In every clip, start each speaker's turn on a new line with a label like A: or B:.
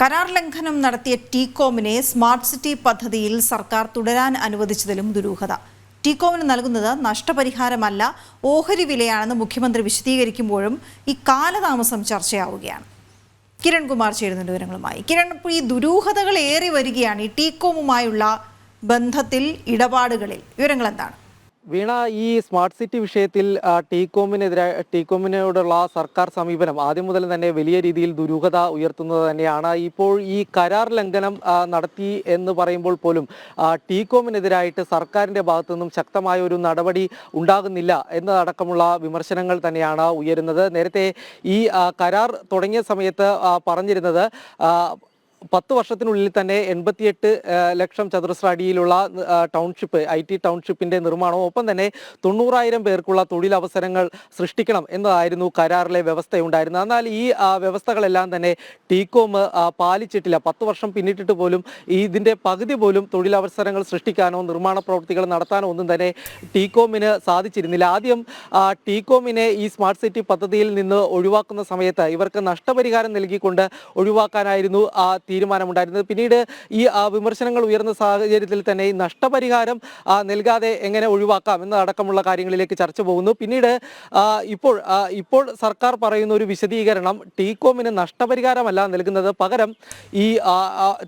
A: കരാർ ലംഘനം നടത്തിയ ടീകോമിനെ സ്മാർട്ട് സിറ്റി പദ്ധതിയിൽ സർക്കാർ തുടരാൻ അനുവദിച്ചതിലും ദുരൂഹത. ടീകോമിന് നൽകുന്നത് നഷ്ടപരിഹാരമല്ല ഓഹരി വിലയാണെന്ന് മുഖ്യമന്ത്രി വിശദീകരിക്കുമ്പോഴും ഈ കാലതാമസം ചർച്ചയാവുകയാണ്. കിരൺകുമാർ ചേരുന്നുണ്ട് വിവരങ്ങളുമായി. കിരൺ ഈ ദുരൂഹതകൾ ഏറി വരികയാണ് ഈ ടീകോമുമായുള്ള ബന്ധത്തിൽ ഇടപാടുകളിൽ. വിവരങ്ങൾ എന്താണ്
B: വീണ ഈ സ്മാർട്ട് സിറ്റി വിഷയത്തിൽ ടീകോമിനെതിരെ ടീകോമിനോടുള്ള സർക്കാർ സമീപനം ആദ്യം മുതൽ തന്നെ വലിയ രീതിയിൽ ദുരൂഹത ഉയർത്തുന്നത് തന്നെയാണ്. ഇപ്പോൾ ഈ കരാർ ലംഘനം നടത്തി എന്ന് പറയുമ്പോൾ പോലും ടീകോമിനെതിരായിട്ട് സർക്കാരിന്റെ ഭാഗത്തു നിന്നും ശക്തമായ ഒരു നടപടി ഉണ്ടാകുന്നില്ല എന്നതടക്കമുള്ള വിമർശനങ്ങൾ തന്നെയാണ് ഉയരുന്നത്. നേരത്തെ ഈ കരാർ തുടങ്ങിയ സമയത്ത് പറഞ്ഞിരുന്നത് പത്ത് വർഷത്തിനുള്ളിൽ തന്നെ എൺപത്തിയെട്ട് ലക്ഷം ചതുരശ്ര അടിയിലുള്ള ടൗൺഷിപ്പ് ഐ ടി ടൗൺഷിപ്പിന്റെ നിർമ്മാണവും ഒപ്പം തന്നെ തൊണ്ണൂറായിരം പേർക്കുള്ള തൊഴിലവസരങ്ങൾ സൃഷ്ടിക്കണം എന്നതായിരുന്നു കരാറിലെ വ്യവസ്ഥയുണ്ടായിരുന്നത്. എന്നാൽ ഈ വ്യവസ്ഥകളെല്ലാം തന്നെ ടീകോം പാലിച്ചിട്ടില്ല. പത്ത് വർഷം പിന്നിട്ടിട്ട് പോലും ഇതിന്റെ പകുതി പോലും തൊഴിലവസരങ്ങൾ സൃഷ്ടിക്കാനോ നിർമ്മാണ പ്രവൃത്തികൾ നടത്താനോ ഒന്നും തന്നെ ടീകോമിന് സാധിച്ചിരുന്നില്ല. ആദ്യം ടീകോമിനെ ഈ സ്മാർട്ട് സിറ്റി പദ്ധതിയിൽ നിന്ന് ഒഴിവാക്കുന്ന സമയത്ത് ഇവർക്ക് നഷ്ടപരിഹാരം നൽകിക്കൊണ്ട് ഒഴിവാക്കാനായിരുന്നു തീരുമാനമുണ്ടായിരുന്നത്. പിന്നീട് ഈ വിമർശനങ്ങൾ ഉയർന്ന സാഹചര്യത്തിൽ തന്നെ ഈ നഷ്ടപരിഹാരം നൽകാതെ എങ്ങനെ ഒഴിവാക്കാം എന്നതടക്കമുള്ള കാര്യങ്ങളിലേക്ക് ചർച്ച പോകുന്നു. പിന്നീട് ഇപ്പോൾ ഇപ്പോൾ സർക്കാർ പറയുന്ന ഒരു വിശദീകരണം ടീകോമിന് നഷ്ടപരിഹാരമല്ല നൽകുന്നത്. പകരം ഈ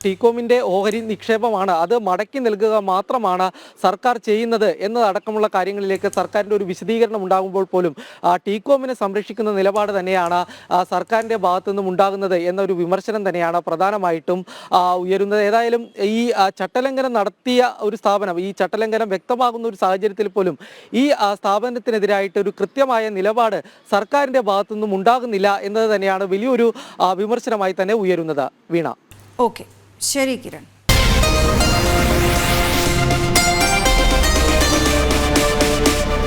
B: ടീകോമിന്റെ ഓഹരി നിക്ഷേപമാണ്. അത് മടക്കി നൽകുക മാത്രമാണ് സർക്കാർ ചെയ്യുന്നത് എന്നതടക്കമുള്ള കാര്യങ്ങളിലേക്ക് സർക്കാരിന്റെ ഒരു വിശദീകരണം ഉണ്ടാകുമ്പോൾ പോലും ടീകോമിനെ സംരക്ഷിക്കുന്ന നിലപാട് തന്നെയാണ് സർക്കാരിന്റെ ഭാഗത്തു നിന്നും ഉണ്ടാകുന്നത് എന്നൊരു വിമർശനം തന്നെയാണ് പ്രധാനമായിട്ടും ആ, ഉയരുന്നത്. ഏതായാലും ഈ ചട്ടലംഘനം നടത്തിയ ഒരു സ്ഥാപനം ഈ ചട്ടലംഘനം വ്യക്തമാകുന്ന ഒരു സാഹചര്യത്തിൽ പോലും ഈ സ്ഥാപനത്തിനെതിരായിട്ട് ഒരു കൃത്യമായ നിലപാട് സർക്കാരിന്റെ ഭാഗത്തു നിന്നും ഉണ്ടാകുന്നില്ല എന്നത് തന്നെയാണ് വലിയൊരു വിമർശനമായി തന്നെ ഉയരുന്നത്. വീണ.
A: ഓക്കെ. ശരി കിരൺ.